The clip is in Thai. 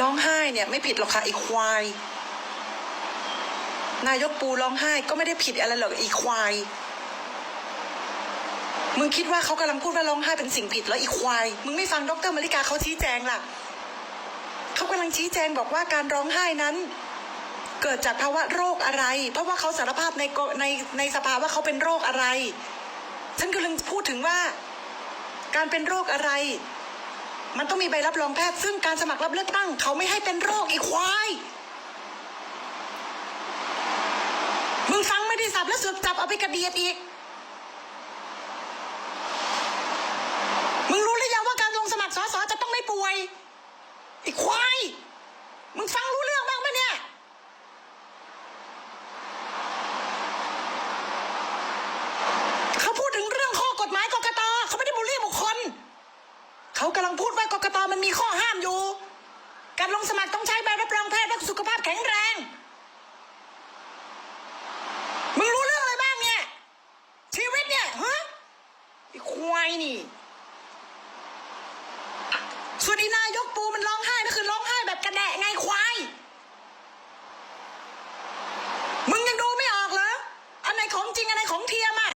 ร้องไห้เนี่ยไม่ผิดหรอกค่ะไอ้ควาย นายกปูร้องไห้ก็ไม่ได้ผิดอะไรหรอกไอ้ควาย มึงคิดว่าเขากำลังพูดว่าร้องไห้เป็นสิ่งผิดแล้วอีควาย มึงไม่ฟังดรมาริกาเขาชี้แจงล่ะเขากำลังชี้แจงบอกว่าการร้องไห้นั้น เกิดจากภาวะโรคอะไร เพราะว่าเขาสารภาพในในในสภาว่าเขาเป็นโรคอะไร ฉันกำลังพูดถึงว่า การเป็นโรคอะไร มันต้องมีใบรับรองแพทย์ซึ่งการสมัครรับเลือกตั้ง เขาไม่ให้เป็นโรคอีควายมึงฟังไม่ได้สับแล้วเสือกจับเอาไปกระเดียดอีกมึงรู้หรือยังว่าการลงสมัครสอสอจะต้องไม่ป่วยอีควายมึงฟังปะเนี่ย เขาพูดถึงเรื่องข้อกฎหมายกกตเขาไม่ได้บูลลี่บุคคล เขากำลังพูดว่ากกตมันมีข้อห้ามอยู่ การลงสมัครต้องใช้ใบรับรองแพทย์และสุขภาพแข็งแรง มึงรู้เรื่องอะไรบ้างเนี่ย ชีวิตเนี่ยฮะไอ้ควายนี่ส่วนอีนายกปูมันร้องไห้นั่นคือร้อง